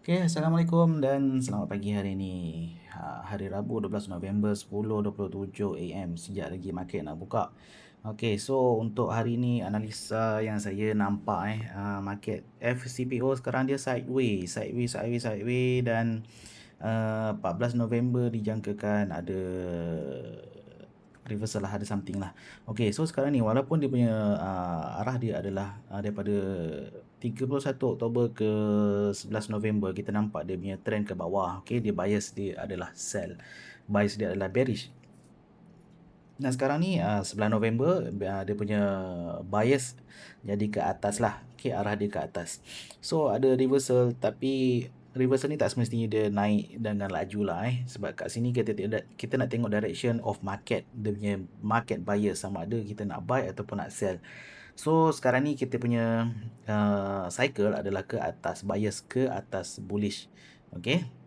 Okay, Assalamualaikum dan selamat pagi hari ini. Ha, hari Rabu 12 November 10.27 AM. Sejak lagi market nak buka. Okay, so untuk hari ini analisa yang saya nampak eh, uh, market FCPO sekarang dia sideways, sideways, sideways, sideways dan uh, 14 November dijangkakan ada reversal lah ada something lah. Okay, so sekarang ni walaupun dia punya uh, arah dia adalah uh, daripada 31 Oktober ke 11 November kita nampak dia punya trend ke bawah. Okay, dia bias dia adalah sell. Bias dia adalah bearish. Dan sekarang ni uh, 11 November uh, dia punya bias jadi ke atas lah. Okay, arah dia ke atas. So ada reversal tapi reversal ni tak semestinya dia naik dengan laju lah eh sebab kat sini kita tidak kita nak tengok direction of market dia punya market buyer sama ada kita nak buy ataupun nak sell so sekarang ni kita punya uh, cycle adalah ke atas bias ke atas bullish. Okey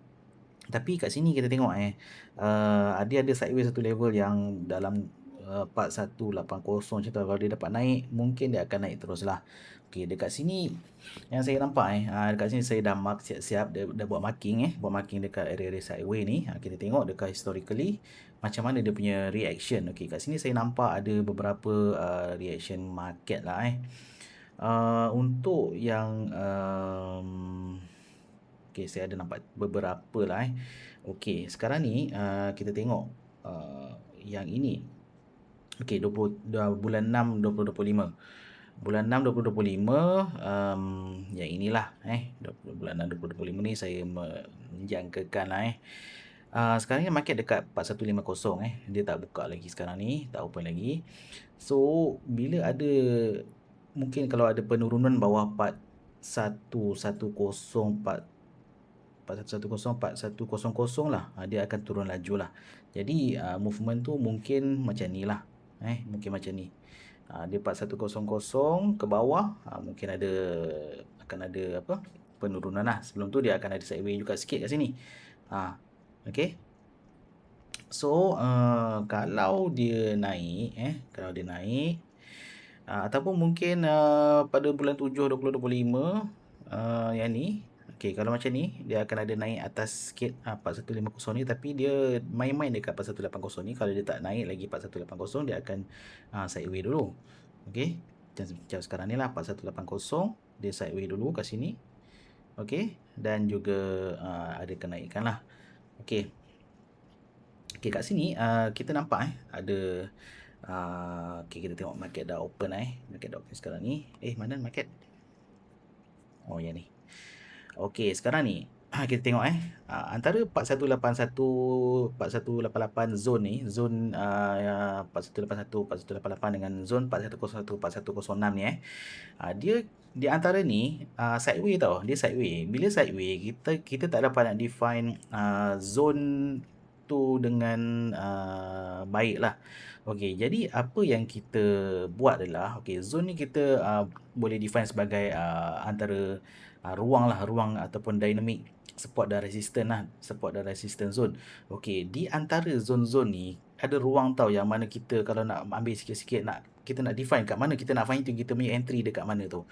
tapi kat sini kita tengok eh uh, ada ada sideways satu level yang dalam uh, 4180 macam tu kalau dia dapat naik mungkin dia akan naik terus lah Okey, dekat sini yang saya nampak eh, ha, dekat sini saya dah mark siap-siap dah, dah buat marking eh, buat marking dekat area-area sideway ni. Ha, kita tengok dekat historically macam mana dia punya reaction. Okey, kat sini saya nampak ada beberapa uh, reaction market lah eh. Uh, untuk yang um, Okey, saya ada nampak beberapa lah eh. Okey, sekarang ni uh, kita tengok uh, yang ini. Okey, 20 bulan 6 2025 bulan 6 2025 um, yang inilah eh 20, bulan 6 2025 ni saya menjangkakan lah eh. Uh, sekarang ni market dekat 4150 eh. Dia tak buka lagi sekarang ni tak open lagi. So bila ada mungkin kalau ada penurunan bawah 4110 4 4110 4100 lah uh, dia akan turun laju lah. Jadi uh, movement tu mungkin macam ni lah eh mungkin macam ni. Ha, dia 4100 ke bawah ha, mungkin ada akan ada apa penurunan lah. Sebelum tu dia akan ada sideways juga sikit kat sini. Ha, okay so uh, kalau dia naik eh kalau dia naik uh, ataupun mungkin uh, pada bulan 7 2025 uh, yang ni Okey, kalau macam ni, dia akan ada naik atas sikit ha, 4150 ni tapi dia main-main dekat 4180 ni. Kalau dia tak naik lagi 4180, dia akan ha, sideway dulu. Okey. Macam, macam sekarang ni lah 4180, dia sideway dulu kat sini. Okey, dan juga uh, ada kenaikan lah. Okey. Okey, kat sini uh, kita nampak eh ada uh, okey kita tengok market dah open eh. Market dah open sekarang ni. Eh, mana market? Oh, yang ni. Okey, sekarang ni kita tengok eh. Uh, antara 4181 4188 zone ni zone uh, 4181 4188 dengan zone 4101 4106 ni eh. Uh, dia di antara ni uh, sideway tau. Dia sideway. Bila sideway kita kita tak dapat nak define uh, zone tu dengan uh, baik lah. Okey, jadi apa yang kita buat adalah, okey, zone ni kita uh, boleh define sebagai uh, antara uh, ruang lah ruang ataupun dynamic support dan resistance lah support dan resistance zone. Okey di antara zone-zone ni ada ruang tau yang mana kita kalau nak ambil sikit-sikit nak kita nak define kat mana kita nak find tu kita punya entry dekat mana tu.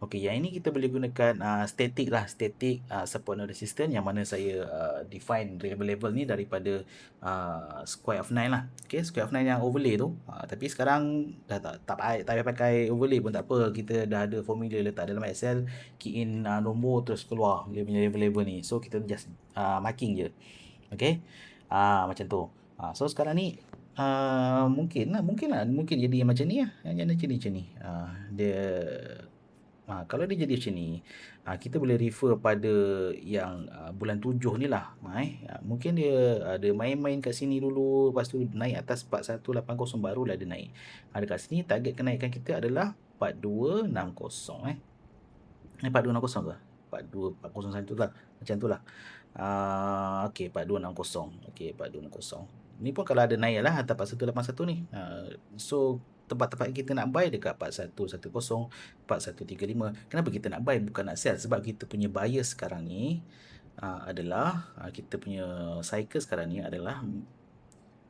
Okey yang ini kita boleh gunakan uh, static lah static uh, support and resistance yang mana saya uh, define level-level ni daripada uh, square of 9 lah. Okey square of 9 yang overlay tu. Uh, tapi sekarang dah tak tak payah, tak payah pakai overlay pun tak apa. Kita dah ada formula letak dalam excel key in uh, nombor terus keluar dia punya level-level ni. So kita just uh, marking je. Okey? Uh, macam tu. Uh, so sekarang ni uh, mungkin lah mungkin lah mungkin jadi macam ni lah yang jadi macam ni uh, dia uh, kalau dia jadi macam ni uh, kita boleh refer pada yang uh, bulan tujuh ni lah eh. uh, mungkin dia ada main-main kat sini dulu lepas tu naik atas 4180 barulah dia naik uh, dekat sini target kenaikan kita adalah 4260 eh Eh, 4260 ke? 4240 tu lah. Macam tu lah. Uh, okay, 4260. Okay, 4260 ni pun kalau ada naik lah atas 4181 ni. Uh, so tempat-tempat kita nak buy dekat 4110, 4135. Kenapa kita nak buy bukan nak sell? Sebab kita punya buyer sekarang ni uh, adalah uh, kita punya cycle sekarang ni adalah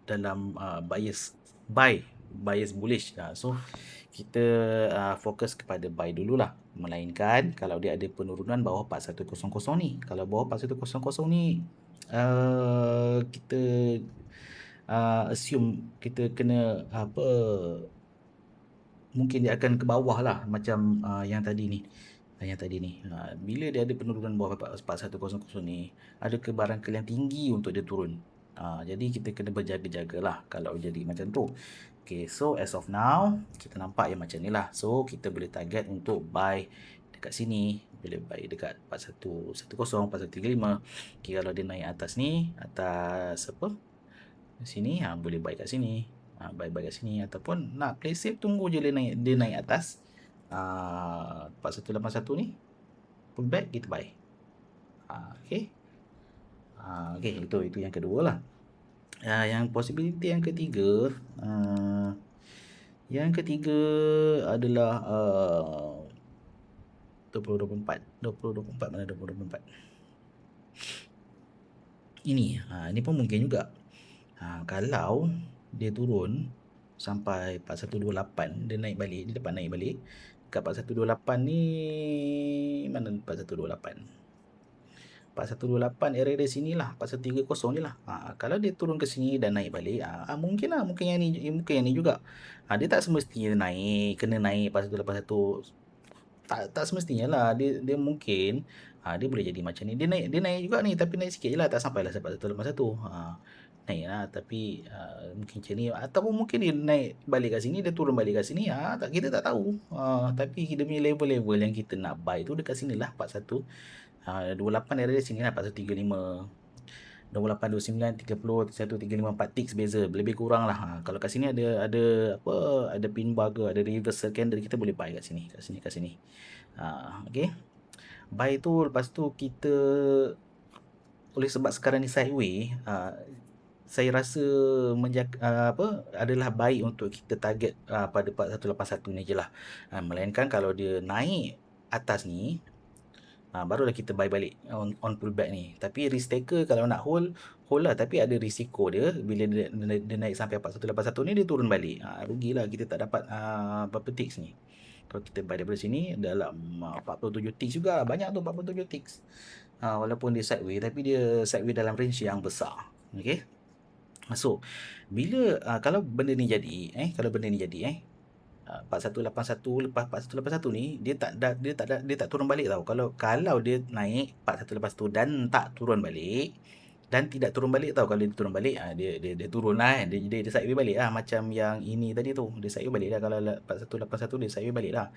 dalam uh, buyers buy bias bullish. Uh, so kita uh, fokus kepada buy dululah. Melainkan kalau dia ada penurunan bawah 4100 ni. Kalau bawah 4100 ni uh, kita uh, assume kita kena apa mungkin dia akan ke bawah lah macam uh, yang tadi ni. Yang tadi ni. Uh, bila dia ada penurunan bawah 4100 ni ada kebarangkalian yang tinggi untuk dia turun. Uh, jadi kita kena berjaga-jaga lah kalau jadi macam tu. Okay, so as of now kita nampak yang macam ni lah. So kita boleh target untuk buy dekat sini. Boleh buy dekat 4110 4135 okay, kalau dia naik atas ni atas apa sini ha, boleh buy kat sini. Ha, buy buy kat sini. Ataupun nak play safe tunggu je dia naik dia naik atas. Uh, 4181 ni pull back kita buy. Uh, okay. Uh, okay itu itu yang kedua lah. Uh, yang possibility yang ketiga uh, yang ketiga adalah uh, 2024 2024 mana 2024 ini ha, ini pun mungkin juga ha, kalau dia turun sampai 4128 dia naik balik dia dapat naik balik kat 4128 ni mana 4128 4128 area di sini lah 4130 ni lah. Ha, kalau dia turun ke sini dan naik balik ha, mungkin lah mungkin yang ni mungkin yang ni juga. Ha, dia tak semestinya naik kena naik 4181 tak tak semestinya lah. Dia dia mungkin ha, dia boleh jadi macam ni. Dia naik dia naik juga ni tapi naik sikit je lah tak sampai lah 4181 ha, naik lah. Tapi uh, mungkin macam ni. Ataupun mungkin dia naik balik kat sini dia turun balik kat sini ha, tak kita tak tahu. Ha, tapi kita punya level-level yang kita nak buy tu dekat sini lah 41 ha, 28 area sini lah 4135 28, 29, 30, 31, 35, 4 ticks beza lebih kurang lah. Ha, kalau kat sini ada ada apa ada pin bar ke ada reversal candle kita boleh buy kat sini kat sini kat sini. Ha, okay buy tu lepas tu kita oleh sebab sekarang ni sideway uh, saya rasa menjaga, uh, apa adalah baik untuk kita target uh, pada 4181 ni je lah. Uh, melainkan kalau dia naik atas ni, uh, barulah kita buy balik on, on pullback ni. Tapi risk taker kalau nak hold, hold lah. Tapi ada risiko dia bila dia, dia, naik sampai 4181 ni, dia turun balik. Uh, rugilah kita tak dapat uh, berapa ticks ni. Kalau kita buy daripada sini, dalam uh, 47 ticks juga. Banyak tu 47 ticks. Uh, walaupun dia sideways, tapi dia sideways dalam range yang besar. Okay masuk. Bila uh, kalau benda ni jadi eh kalau benda ni jadi eh uh, 4181 lepas 4181 ni dia tak da, dia tak da, dia tak turun balik tau. Kalau kalau dia naik 4181 dan tak turun balik dan tidak turun balik tau. Kalau dia turun balik ah dia dia dia turun lah kan. dia dia, dia sideway balik lah. Macam yang ini tadi tu dia sideway balik lah. Kalau 4181 dia sideway balik lah.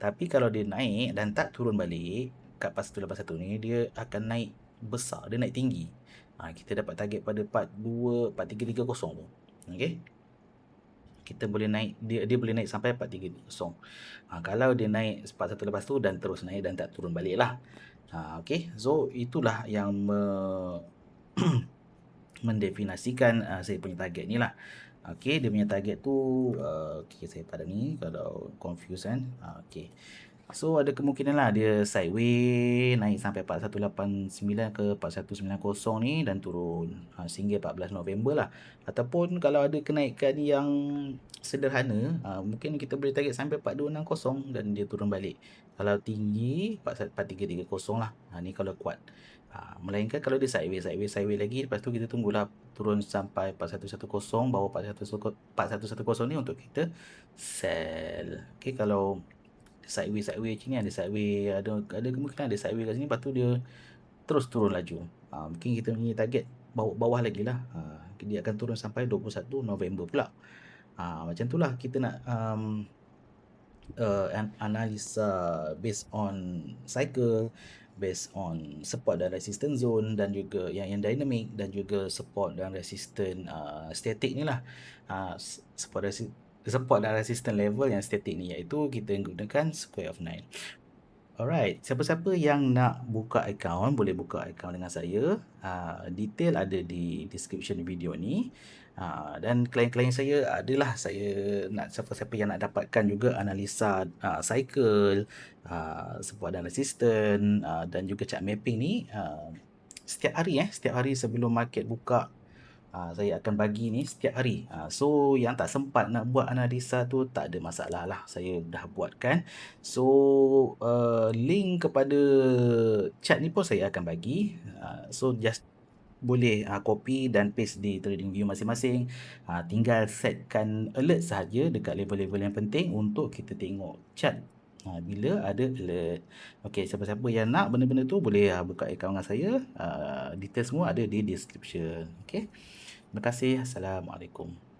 Tapi kalau dia naik dan tak turun balik kat 4181 ni dia akan naik besar dia naik tinggi ha, kita dapat target pada part 2 part 330 tu okey? Kita boleh naik dia dia boleh naik sampai part 330 ha, kalau dia naik part satu lepas tu dan terus naik dan tak turun balik lah. Ha, okey? So itulah yang me mendefinasikan uh, saya punya target ni lah. Okey, dia punya target tu uh, okay, saya pada ni kalau confuse kan. Uh, okey. So ada kemungkinan lah dia sideway naik sampai 4189 ke 4190 ni dan turun ha, sehingga 14 November lah. Ataupun kalau ada kenaikan yang sederhana, ha, mungkin kita boleh target sampai 4260 dan dia turun balik. Kalau tinggi 4330 lah. Ha, ni kalau kuat. Ha, melainkan kalau dia sideway, sideway, sideway lagi lepas tu kita tunggulah turun sampai 4110 bawah 4110 ni untuk kita sell. Okay kalau sideway sideway macam ni ada sideway ada ada kemungkinan ada sideway kat sini lepas tu dia terus turun laju. Ha, mungkin kita punya target bawah, bawah lagi lah. Ha, dia akan turun sampai 21 November pula. Ha, macam tu lah kita nak um, uh, analisa based on cycle based on support dan resistance zone dan juga yang yang dynamic dan juga support dan resistance uh, static ni lah. Uh, support resistance support dan resistance level yang static ni iaitu kita gunakan square of 9 Alright, siapa-siapa yang nak buka account boleh buka account dengan saya. Uh, detail ada di description video ni. Uh, dan klien-klien saya adalah saya nak siapa-siapa yang nak dapatkan juga analisa uh, cycle, uh, support dan resistance uh, dan juga chart mapping ni uh, setiap hari eh, setiap hari sebelum market buka uh, saya akan bagi ni setiap hari. Uh, so yang tak sempat nak buat analisa tu tak ada masalah lah. Saya dah buatkan. So uh, link kepada chat ni pun saya akan bagi. Uh, so just boleh uh, copy dan paste di trading view masing-masing. Uh, tinggal setkan alert sahaja dekat level-level yang penting untuk kita tengok chat Ha, bila ada alert. Okey, siapa-siapa yang nak benda-benda tu boleh uh, buka akaun dengan saya. Uh, detail semua ada di description. Okey. Terima kasih. Assalamualaikum.